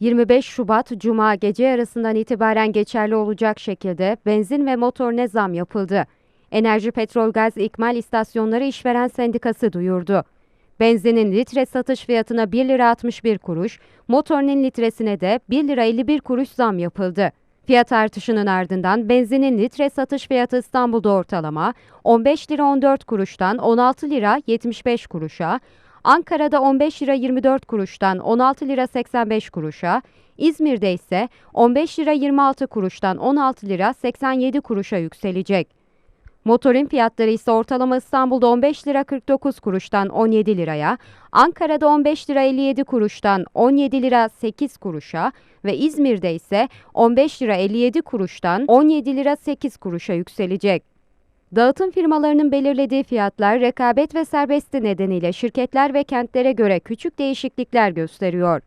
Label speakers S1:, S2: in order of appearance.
S1: 25 Şubat Cuma gece yarısından itibaren geçerli olacak şekilde benzin ve motorine zam yapıldı. Enerji Petrol Gaz İkmal İstasyonları İşveren Sendikası duyurdu. Benzinin litre satış fiyatına 1 lira 61 kuruş, motorinin litresine de 1 lira 51 kuruş zam yapıldı. Fiyat artışının ardından benzinin litre satış fiyatı İstanbul'da ortalama 15 lira 14 kuruştan 16 lira 75 kuruşa, Ankara'da 15 lira 24 kuruştan 16 lira 85 kuruşa, İzmir'de ise 15 lira 26 kuruştan 16 lira 87 kuruşa yükselecek. Motorin fiyatları ise ortalama İstanbul'da 15 lira 49 kuruştan 17 liraya, Ankara'da 15 lira 57 kuruştan 17 lira 8 kuruşa ve İzmir'de ise 15 lira 57 kuruştan 17 lira 8 kuruşa yükselecek. Dağıtım firmalarının belirlediği fiyatlar rekabet ve serbestli nedeniyle şirketler ve kentlere göre küçük değişiklikler gösteriyor.